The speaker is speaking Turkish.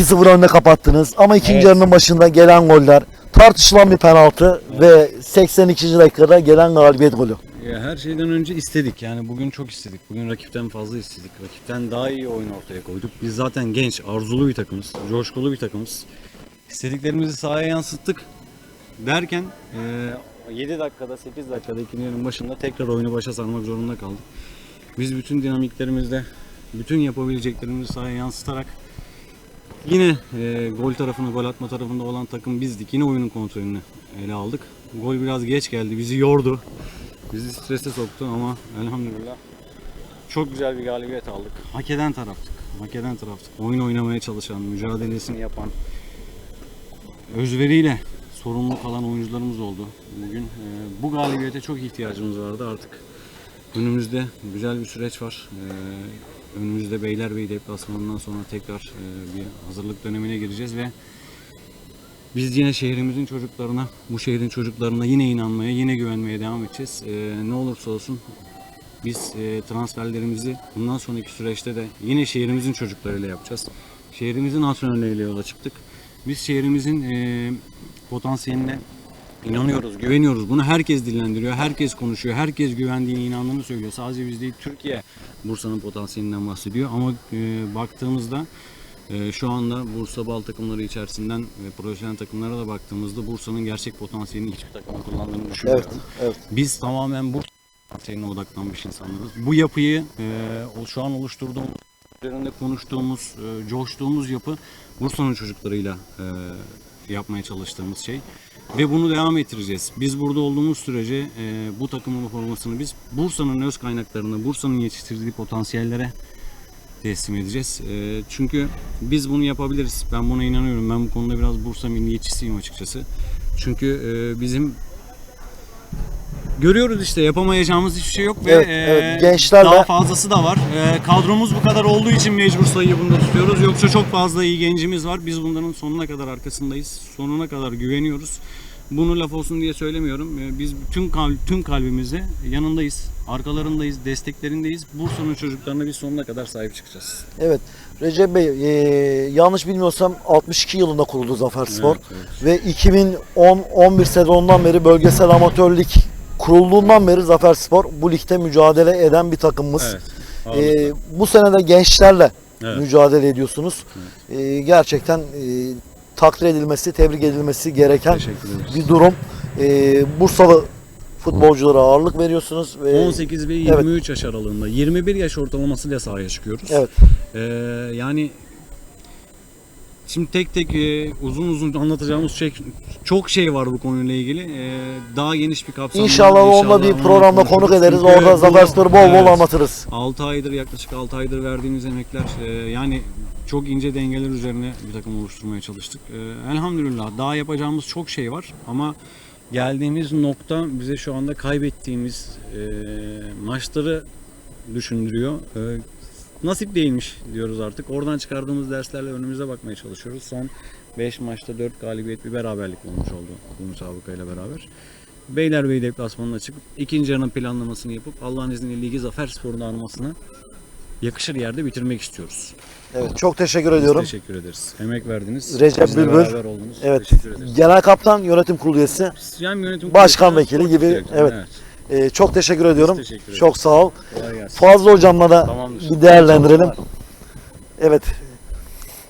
2-0 önde kapattınız. Ama ikinci Evet. yarının başında gelen goller, tartışılan bir penaltı ve 82. dakikada gelen galibiyet golü. Ya her şeyden önce istedik. Yani bugün çok istedik. Bugün rakipten fazla istedik. Rakipten daha iyi oyun ortaya koyduk. Biz zaten genç, arzulu bir takımız. Coşkulu bir takımız. İstediklerimizi sahaya yansıttık. Derken eee, 7 dakikada, 8 dakikada ikinci yarının başında tekrar oyunu başa sarmak zorunda kaldık. Biz bütün dinamiklerimizde, bütün yapabileceklerimizi sahaya yansıtarak Yine e, gol tarafında, gol atma tarafında olan takım bizdik. Yine oyunun kontrolünü ele aldık. Gol biraz geç geldi, bizi yordu. Bizi strese soktu ama elhamdülillah çok güzel bir galibiyet aldık. Hak eden taraftık. Hak eden taraftık. Oyun oynamaya çalışan, mücadelesini yapan, özveriyle sorumluluk alan oyuncularımız oldu. Bugün e, bu galibiyete çok ihtiyacımız vardı artık. Önümüzde güzel bir süreç var. E, önümüzde Beylerbeyi deplasmanından sonra tekrar e, bir hazırlık dönemine gireceğiz ve biz yine şehrimizin çocuklarına, bu şehrin çocuklarına yine inanmaya, yine güvenmeye devam edeceğiz. E, ne olursa olsun biz e, transferlerimizi bundan sonraki süreçte de yine şehrimizin çocuklarıyla yapacağız. Şehrimizin antrenörleriyle yola çıktık. Biz şehrimizin potansiyeline inanıyoruz, güveniyoruz. Bunu herkes dillendiriyor, herkes konuşuyor, herkes güvendiğine inandığını söylüyor. Sadece biz değil, Türkiye Bursa'nın potansiyelinden bahsediyor. Ama e, baktığımızda e, şu anda Bursa bal takımları içerisinden ve profesyonel takımlara da baktığımızda Bursa'nın gerçek potansiyelini hiçbir takımın kullandığını Evet, düşünmüyorum. evet. Biz tamamen bu potansiyeline odaklanmış insanlarız. Bu yapıyı e, o şu an oluşturduğumuz, üzerinde konuştuğumuz, e, coştuğumuz yapı Bursa'nın çocuklarıyla e, yapmaya çalıştığımız şey. Ve bunu devam ettireceğiz. Biz burada olduğumuz sürece e, bu takımın formasını biz Bursa'nın öz kaynaklarına, Bursa'nın yetiştirdiği potansiyellere teslim edeceğiz. E, çünkü biz bunu yapabiliriz. Ben buna inanıyorum. Ben bu konuda biraz Bursa milliyetçisiyim açıkçası. Çünkü e, bizim görüyoruz işte yapamayacağımız hiçbir şey yok ve Evet, e, evet. Gençler daha de- fazlası da var. E, kadromuz bu kadar olduğu için mecbur sayıyı bunda tutuyoruz. Yoksa çok fazla iyi gencimiz var. Biz bunların sonuna kadar arkasındayız. Sonuna kadar güveniyoruz. Bunu laf olsun diye söylemiyorum. E, Biz tüm kalb, tüm kalbimizle yanındayız. Arkalarındayız, desteklerindeyiz. Bursa'nın çocuklarına biz sonuna kadar sahip çıkacağız. Evet. Recep Bey, e, yanlış bilmiyorsam 62 yılında kuruldu Zafer Spor. Ve 2010-11 sezonundan beri bölgesel amatör lig kurulduğundan beri Zafer Spor bu ligde mücadele eden bir takımımız. Evet. E, bu sene de gençlerle Evet. mücadele ediyorsunuz. E, gerçekten e, takdir edilmesi, tebrik edilmesi gereken bir durum. E, Bursalı futbolculara ağırlık veriyorsunuz ve 18 ve 23 yaş aralığında 21 yaş ortalamasıyla sahaya çıkıyoruz. evet Ee, yani şimdi tek tek e, uzun uzun anlatacağımız şey çok şey var bu konuyla ilgili. Ee, daha geniş bir kapsamda. İnşallah onunla bir programda konuk ederiz. Orada Zafer Spor'u bol bol anlatırız. 6 aydır yaklaşık 6 aydır verdiğimiz emekler e, yani çok ince dengeler üzerine bir takım oluşturmaya çalıştık. E, elhamdülillah daha yapacağımız çok şey var ama geldiğimiz nokta bize şu anda kaybettiğimiz e, maçları düşündürüyor. E, nasip değilmiş diyoruz artık. Oradan çıkardığımız derslerle önümüze bakmaya çalışıyoruz. Son 5 maçta 4 galibiyet bir beraberlik olmuş oldu bu müsabakayla beraber. Beylerbeyi deplasmanına çıkıp ikinci yarının planlamasını yapıp Allah'ın izniyle ligi Zafer Spor'un almasına yakışır yerde bitirmek istiyoruz. Evet çok teşekkür Biz ediyorum. teşekkür ederiz. Emek verdiniz. Recep Bülbül. Evet. Genel Kaptan Yönetim Kurulu üyesi. Yan yönetim Başkan kurulu, vekili sportif gibi, direktör. evet. Ee, çok teşekkür ediyorum. teşekkür. Çok sağ ol. Fazla hocamla da Tamamdır. bir değerlendirelim. Evet